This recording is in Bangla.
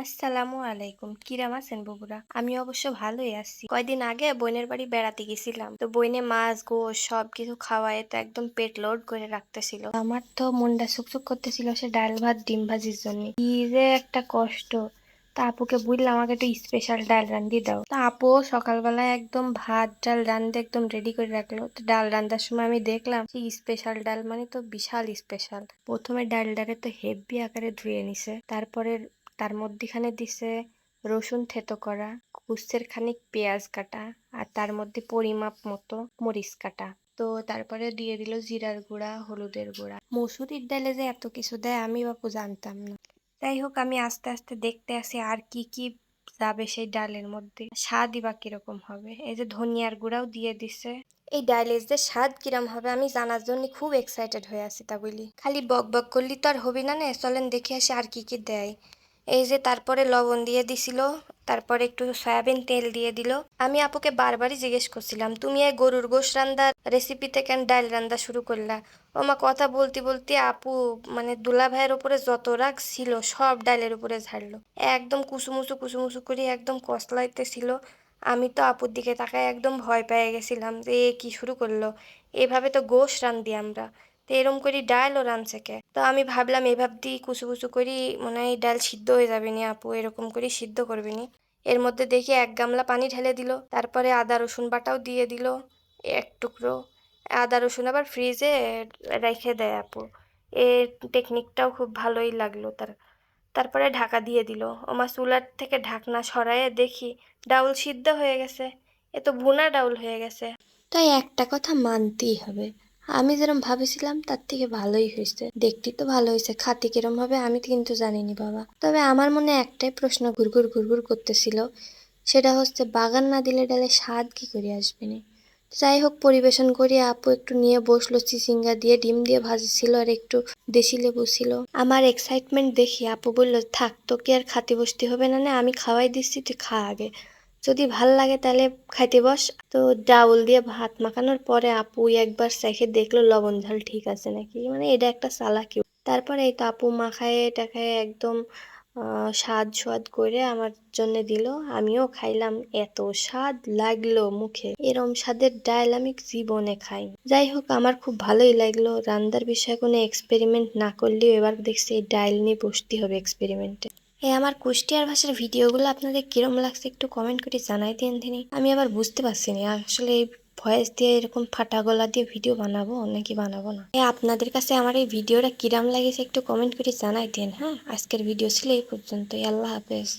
আসসালামু আলাইকুম। কিরাম আছেন বগুড়া? আমি অবশ্য ভালোই আছি। কয়দিন আগে বোনের বাড়ি বেড়াতে গেছিলাম। তো বইনে মাছ, গোশ সব কিছু খাওয়ায় তো একদম পেট লোড করে রাখতেছিল। আমার তো মনটা সুকসুক করতেছিল সে ডাল ভাত, ডিম ভাজির জন্য। কি যে একটা কষ্ট। তা আপুকে বুঝলাম আমাকে একটু স্পেশাল ডাল রান্ধি দাও। তা আপু সকালবেলায় একদম ভাত, ডাল রান্ধে একদম রেডি করে রাখল। তো ডাল রান্ধার সময় আমি দেখলাম যে স্পেশাল ডাল মানে তো বিশাল স্পেশাল প্রথমে ডালটারে তো হেভি আকারে ধুয়ে নিছে। তারপরে তার মধ্যেখানে দিছে রসুন থেতো করা কুচ্ছের খানিক পেঁয়াজ কাটা আর তার মধ্যে পরিমাপ মতো মরিচ কাটা। তো তারপরে দিয়ে দিল জিরার গুঁড়া, হলুদের গুঁড়া। মসুরির ডালে যে এত কিছু দেয় আমি বাপু জানতাম না। যাই হোক, আমি আস্তে আস্তে দেখতে আসি আর কি কি যাবে সেই ডালের মধ্যে। স্বাদই বা কীরকম হবে? এই যে ধনিয়ার গুঁড়াও দিয়ে দিছে। এই ডাইলের যে স্বাদ কিরম হবে আমি জানার জন্য খুব এক্সাইটেড হয়ে আছি তা বলি। খালি বক বক করলি তো আর হবি না নে? চলেন দেখে আসি আর কি কি দেয়। এই যে তারপরে লবণ দিয়ে দিছিল, তারপরে একটু সয়াবিন তেল দিয়ে দিল। আমি আপুকে বারবারই জিজ্ঞেস করছিলাম, তুমি এই গরুর গোশ রান্দার রেসিপিতে কেন ডাল রান্দা শুরু করলা? ও মা কথা বলতে বলতে আপু মানে দুলা ভাইয়ের উপরে যত রাগ ছিল, সব ডালের উপরে ঝাড়লো। একদম কুসুমুসু কুসুমুসু করে একদম কসলাইতে ছিল আমি তো আপুর দিকে তাকায় একদম ভয় পেয়ে গেছিলাম যে এ কি শুরু করল? এভাবে তো গোশ রান্ধি আমরা। তো এরম করি ডালও রাঁধছে কে তো আমি ভাবলাম এভাব দিয়ে কুচু কুচু করি, মনে হয় ডাল সিদ্ধ হয়ে যাবে নি আপু, এরকম করে সিদ্ধ করবে নি। এর মধ্যে দেখি এক গামলা পানি ঢেলে দিল, তারপরে আদা, রসুন বাটাও দিয়ে দিল এক টুকরো। আদা, রসুন আবার ফ্রিজে রেখে দেয় আপু। এর টেকনিকটাও খুব ভালোই লাগল তার। তারপরে ঢাকা দিয়ে দিল। ওমা চুলার থেকে ঢাকনা সরাইয়ে দেখি ডাউল সিদ্ধ হয়ে গেছে। এ তো ভুনা ডাউল হয়ে গেছে। তাই একটা কথা মানতেই হবে। আমি যেরকম ভাবেছিলাম, তার থেকে ভালোই হয়েছে। দেখতে তো ভালো হয়েছে, খাতি কিরম হবে আমি কিন্তু জানিনি বাবা। তবে আমার মনে একটাই প্রশ্ন ঘুরঘুর ঘুরঘুর করতেছিল, সেটা হচ্ছে বাগান না দিলে ডালে স্বাদ কি করে আসবে যাই হোক, পরিবেশন করি, আপু একটু নিয়ে বসল, চিচিঙ্গা দিয়ে ডিম দিয়ে ভাজিছিল আর একটু দেশি লেবু ছিল। আমার এক্সাইটমেন্ট দেখি, আপু বলল, থাক, তোকে আর খাতে বসতে হবে না না, আমি খাওয়াই দিচ্ছি, তুই খা আগে। যদি ভালো লাগে তাহলে খাইতে বস। তো ডাউল দিয়ে ভাত মাখানোর পরে আপু একবার চেখে দেখল লবণ ঝাল ঠিক আছে নাকি? মানে এটা একটা চালাকি। তারপরে এই তো আপু মাখায় টাখায় একদম স্বাদ সোয়াদ করে আমার জন্য দিল। আমিও খাইলাম। এত স্বাদ লাগল মুখে। এরম স্বাদের ডাল আমি জীবনে খাই। যাই হোক, আমার খুব ভালোই লাগল। রান্নার বিষয়ে কোনো এক্সপেরিমেন্ট না করলেও এবার দেখছি এই ডাল নিয়ে বসতে হবে এক্সপেরিমেন্টে এই আমার কুষ্টিয়ার ভাষার ভিডিওগুলো আপনাদের কিরম লাগছে একটু কমেন্ট করে জানাই দিন তিনি আমি আবার বুঝতে পারছি না, আসলে এই ভয়েস দিয়ে এরকম ফাটা গলা দিয়ে ভিডিও বানাবো নাকি বানাবো না? এ আপনাদের কাছে আমার এই ভিডিওটা কিরম লাগেছে একটু কমেন্ট করে জানাই দিন হ্যাঁ? আজকের ভিডিও ছিল এই পর্যন্তই, আল্লাহ হাফেজ।